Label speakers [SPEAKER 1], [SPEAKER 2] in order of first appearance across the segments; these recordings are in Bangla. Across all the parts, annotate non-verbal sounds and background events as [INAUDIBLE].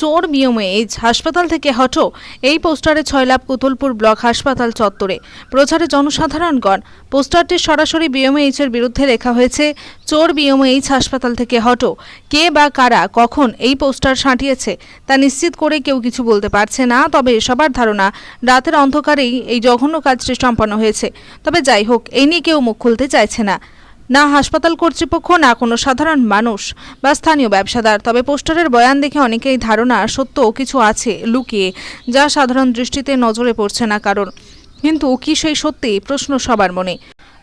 [SPEAKER 1] চোর বিএমএইচ হাসপাতাল থেকে হটো এই পোস্টারে ছয়লাভ কুতুলপুর ব্লক হাসপাতাল চত্বরে। প্রচারে জনসাধারণগণ। পোস্টারটি সরাসরি বিএমএইচ এর বিরুদ্ধে লেখা হয়েছে, চোর বিএমএইচ হাসপাতাল থেকে হটো কে বা কারা কখন এই পোস্টার সাঁটিয়েছে, তা নিশ্চিত করে কেউ কিছু বলতে পারছে না, তবে সবার ধারণা রাতের অন্ধকারেই এই জঘন্য কাজটি সম্পন্ন হয়েছে। তবে যাই হোক এই নিয়ে কেউ মুখ খুলতে চাইছে না। না হাসপাতাল কর্তৃপক্ষ, না কোনো সাধারণ মানুষ বা স্থানীয় ব্যবসাদার। তবে পোস্টারের বয়ান দেখে অনেকেই ধারণা সত্য কিছু আছে লুকিয়ে, যা সাধারণ দৃষ্টিতে নজরে পড়ছে না কারণ কিন্তু কি সেই সত্যি? প্রশ্ন সবার মনে।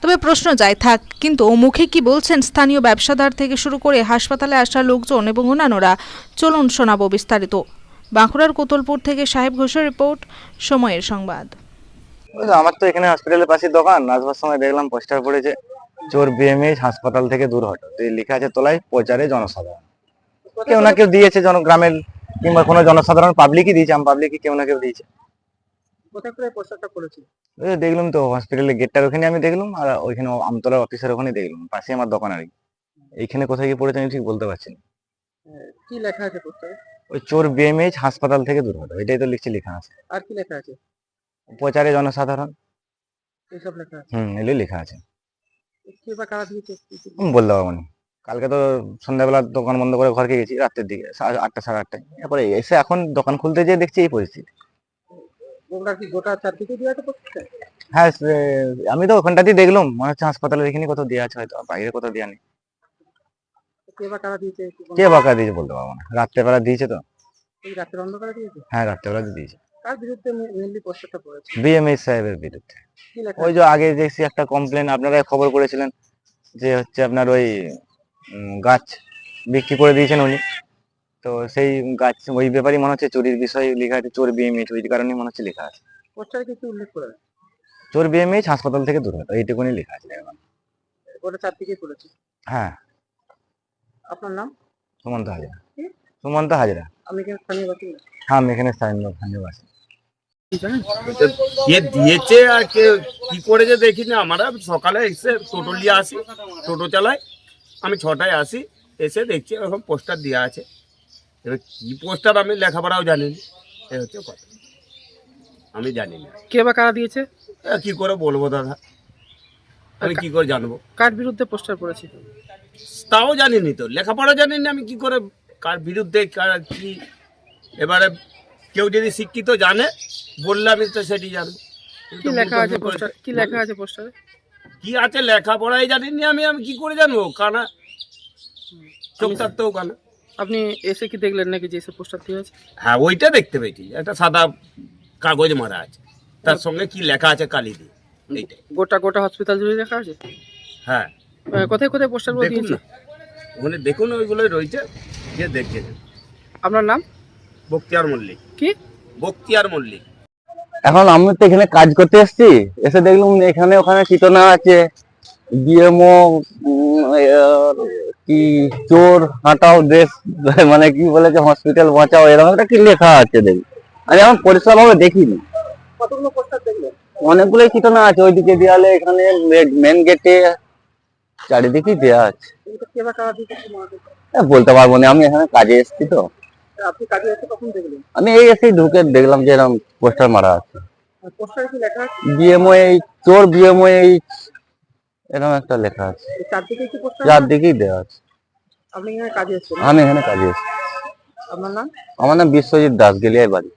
[SPEAKER 1] তবে প্রশ্ন যায়, থাক, কিন্তু ও মুখে কি বলছেন স্থানীয় ব্যবসাদার থেকে শুরু করে হাসপাতালে আসা লোকজন এবং অন্যান্যরা? চলুন শোনাবো বিস্তারিত। বাঁকুড়ার কোতলপুর থেকে সাহেব ঘোষের রিপোর্ট, সময়ের সংবাদ।
[SPEAKER 2] আমার তো এখানে হসপিটালের পাশে দোকান। আসবার সময় দেখলাম পোস্টার পড়েছে। চোর বিএমএইচ হাসপাতাল থেকে দূর হটো লেখা আছে তোলায় প্রচারে জনসাধারণ। কেউ না কেউ দিয়েছে জন গ্রামের কিংবা কোনো জনসাধারণ পাবলিকই দিয়েছে আম পাবলিকই কেউ না কেউ দিয়েছে। দেখলাম তো হসপিটালের গেটটার ওখানে আমি দেখলাম আর ওইখানে আমতলার অফিসের ওখানে দেখলাম পাশে আমার দোকান আর কি। এইখানে কোথায় গিয়ে পড়েছে আমি ঠিক বলতে পারছি না।
[SPEAKER 3] কি লেখা আছে পোস্টারে?
[SPEAKER 2] ওই চোর বিএমএইচ হাসপাতাল থেকে দূর হটো এটাই তো লিখছে লেখা আছে।
[SPEAKER 3] আর কি লেখা আছে?
[SPEAKER 2] প্রচারে জনসাধারণ।
[SPEAKER 3] এইসব লেখা আছে?
[SPEAKER 2] হুম এগুলোই লেখা আছে।
[SPEAKER 3] কে বা কারা
[SPEAKER 2] বলতে পারব না কালকে তো সন্ধ্যাবেলা দোকান বন্ধ করে ঘরকে গেছি রাতের দিকে আটটা সাড়ে আটটায়। এরপরে এসে এখন দোকান খুলতে যেয়ে দেখছি এই পরিস্থিতি।
[SPEAKER 3] ওগুলা কি গোটা চারদিকে দিয়ে আছে
[SPEAKER 2] হ্যাঁ আমি তো ওখানটাতেই দেখলাম মনে হচ্ছে হাসপাতালের এখানে কোথাও দেওয়া আছে হয়তো বাইরে কোথাও দেওয়া নেই।
[SPEAKER 3] কে
[SPEAKER 2] বাঁকা দিয়েছে? বলতে পারব না। রাত্রেবেলা দিয়েছে তো।
[SPEAKER 3] রাতের অন্ধকারে দিয়েছে?
[SPEAKER 2] হ্যাঁ রাত্রেবেলা দিয়েছে।
[SPEAKER 3] কার বিরুদ্ধে মেনলি পোস্টারটা পড়েছে
[SPEAKER 2] বিএমএস সাহেবের বিরুদ্ধে। ওই যে আগে দেখছি একটা কমপ্লেন আপনারা খবর করেছিলেন যে হচ্ছে আপনার ওই গাছ বিক্রি করে দিয়েছেন উনি। তো সেই গাছ ওই ব্যাপারই মনে হচ্ছে চুরির বিষয় লেখা আছে চোর বিএমএইচ ওই কারণে মনে হচ্ছে লেখা আছে।
[SPEAKER 3] পোস্টারে কিছু উল্লেখ করে
[SPEAKER 2] চোর বিএমএইচ হাসপাতাল থেকে দূর এইটুকুনি লেখা আছে
[SPEAKER 3] চারদিকে পড়েছে
[SPEAKER 2] হ্যাঁ।
[SPEAKER 3] আপনার নাম?
[SPEAKER 2] সুমন্ত হাজরা? সুমন্ত হাজরা।
[SPEAKER 3] আমি এখানে স্থানীয় বাসিন্দা।
[SPEAKER 2] হ্যাঁ আমি এখানে স্থানীয় স্থানীয় বাসী
[SPEAKER 3] কি
[SPEAKER 4] দিয়েছে আর কে কি করেছে দেখি না। আমরা সকালে এসে টোটো নিয়ে আসি টোটো চালাই। আমি ছটায় আসি এসে দেখছি এরকম পোস্টার দেওয়া আছে। এবার কি পোস্টার আমি লেখাপড়াও জানি না এই হচ্ছে কথা। আমি জানি না
[SPEAKER 3] কে বা কারা দিয়েছে?
[SPEAKER 4] এ, কি করে বলব দাদা? আমি কি করে জানব?
[SPEAKER 3] কার বিরুদ্ধে পোস্টার পড়েছে
[SPEAKER 4] তাও জানিনি তো। লেখাপড়া জানি না আমি কি করে কার বিরুদ্ধে কার কি এবারে কেউ যদি শিক্ষিত জানে বললে আমি তো সেটি জানব
[SPEAKER 3] কি লেখা আছে পোস্টার? কি লেখা আছে পোস্টারে?
[SPEAKER 4] কি আছে লেখাপড়াই জানিনি আমি আমি কি করে জানব? কানা। চোখ থাকতেও কানা
[SPEAKER 3] আপনি এসে কি দেখলেন নাকি যে পোস্টার দিয়ে আছে?
[SPEAKER 4] হ্যাঁ ওইটা দেখতে পেয়েছি। একটা সাদা কাগজ মারা আছে। তার সঙ্গে কি লেখা আছে কালি দিয়ে।
[SPEAKER 3] গোটা গোটা হসপিটাল জুড়ে লেখা আছে?
[SPEAKER 4] হ্যাঁ।
[SPEAKER 3] কোথায় কোথায় পোস্টার
[SPEAKER 4] দেখুন
[SPEAKER 3] দিয়েছে?
[SPEAKER 4] না। ওখানে দেখুন ওইগুলো রয়েছে। যে দেখছে
[SPEAKER 3] আপনার নাম?
[SPEAKER 4] বক্তিয়ার মল্লিক।
[SPEAKER 3] কি?
[SPEAKER 4] বক্তিয়ার মল্লিক।
[SPEAKER 2] এখন আমি তো এখানে কাজ করতে এসেছি। এসে দেখলাম এখানে ওখানে চিতনা আছে। বিএমও কি চোর হাঁটাও দেশ [LAUGHS] মানে কি বলেছে হসপিটাল বাঁচাও এরকম একটা কি লেখা আছে দেখি। আমি এখন পরিষ্কার ভাবে দেখিনি অনেকগুলোই চিতনা আছে। ওইদিকে দেয়ালে এখানে মেন গেটে চারিদিকেই দেয়া আছে। বলতে পারব না। আমি এখানে কাজে এসেছি তো।
[SPEAKER 3] আপনি কাজে এসে কখন দেখলেন?
[SPEAKER 2] আমি এই এসেই ঢুকে দেখলাম যে এরকম পোস্টার মারা আছে।
[SPEAKER 3] পোস্টারে কি লেখা আছে?
[SPEAKER 2] বিএমও এই চোর বিএমও এই এরকম একটা লেখা আছে।
[SPEAKER 3] চারদিকে কি পোস্টার
[SPEAKER 2] চারদিকেই দেওয়া আছে।
[SPEAKER 3] আপনি এখানে কাজে এসেছেন?
[SPEAKER 2] আমি এখানে কাজে এসেছি।
[SPEAKER 3] আপনার নাম?
[SPEAKER 2] আমার নাম বিশ্বজিৎ দাস গেলিয়াই বাড়ি।